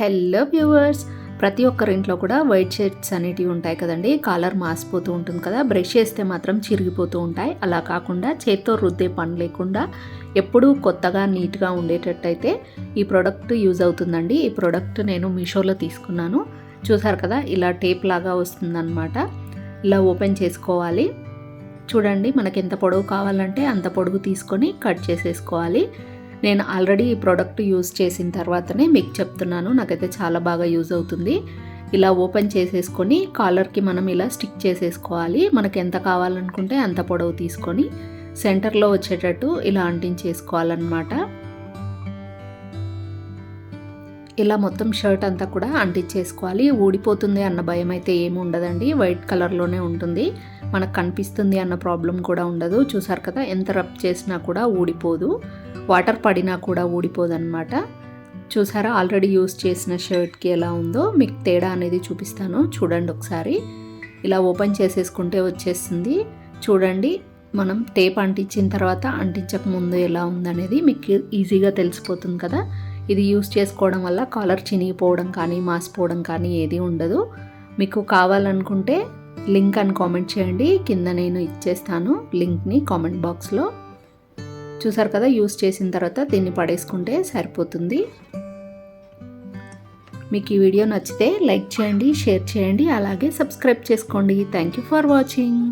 Hello viewers ప్రతి ఒక్కరి ఇంట్లో కూడా వైట్ షర్ట్స్ అనేటివి ఉంటాయి కదండి. కాలర్ మాసిపోతూ ఉంటుంది కదా. బ్రష్ చేస్తే మాత్రం చిరిగిపోతూ ఉంటాయి. అలా కాకుండా చేత్తో రుద్దే పని లేకుండా ఎప్పుడూ కొత్తగా నీట్గా ఉండేటట్టయితే ఈ ప్రోడక్ట్ యూజ్ అవుతుందండి. ఈ ప్రోడక్ట్ నేను మీషోలో తీసుకున్నాను. చూసారు కదా ఇలా టేప్ లాగా వస్తుందన్నమాట. ఇలా ఓపెన్ చేసుకోవాలి. చూడండి మనకి ఎంత పొడవు కావాలంటే అంత పొడవు తీసుకొని కట్ చేసేసుకోవాలి. నేను ఆల్రెడీ ఈ ప్రోడక్ట్ యూజ్ చేసిన తర్వాతనే మీకు చెప్తున్నాను. నాకైతే చాలా బాగా యూజ్ అవుతుంది. ఇలా ఓపెన్ చేసేసుకొని కాలర్కి మనం ఇలా స్టిక్ చేసేసుకోవాలి. మనకు ఎంత కావాలనుకుంటే అంత పొడవు తీసుకొని సెంటర్లో వచ్చేటట్టు ఇలా అంటించేసుకోవాలన్నమాట. ఇలా మొత్తం షర్ట్ అంతా కూడా అంటించేసుకోవాలి. ఊడిపోతుంది అన్న భయం అయితే ఏమి ఉండదండి. వైట్ కలర్లోనే ఉంటుంది. మనకు కనిపిస్తుంది అన్న ప్రాబ్లం కూడా ఉండదు. చూసారు కదా ఎంత రబ్ చేసినా కూడా ఊడిపోదు. వాటర్ పడినా కూడా ఊడిపోదనమాట చూసారా? ఆల్రెడీ యూస్ చేసిన షర్ట్కి ఎలా ఉందో మీకు తేడా అనేది చూపిస్తాను. చూడండి ఒకసారి. ఇలా ఓపెన్ చేసేసుకుంటే వచ్చేస్తుంది. చూడండి మనం టేప్ అంటించిన తర్వాత అంటించక ముందు ఎలా ఉందనేది మీకు ఈజీగా తెలిసిపోతుంది కదా. ఇది యూస్ చేసుకోవడం వల్ల కాలర్ చినిగిపోవడం కానీ మాసిపోవడం కానీ ఏది ఉండదు. మీకు కావాలనుకుంటే లింక్ అని కామెంట్ చేయండి. కింద నేను ఇచ్చేస్తాను లింక్ని కామెంట్ బాక్స్లో. చూసారు కదా యూస్ చేసిన తర్వాత దీన్ని పడేసుకుంటే సరిపోతుంది. మీకు ఈ వీడియో నచ్చితే లైక్ చేయండి షేర్ చేయండి అలాగే సబ్స్క్రైబ్ చేసుకోండి. Thank you for watching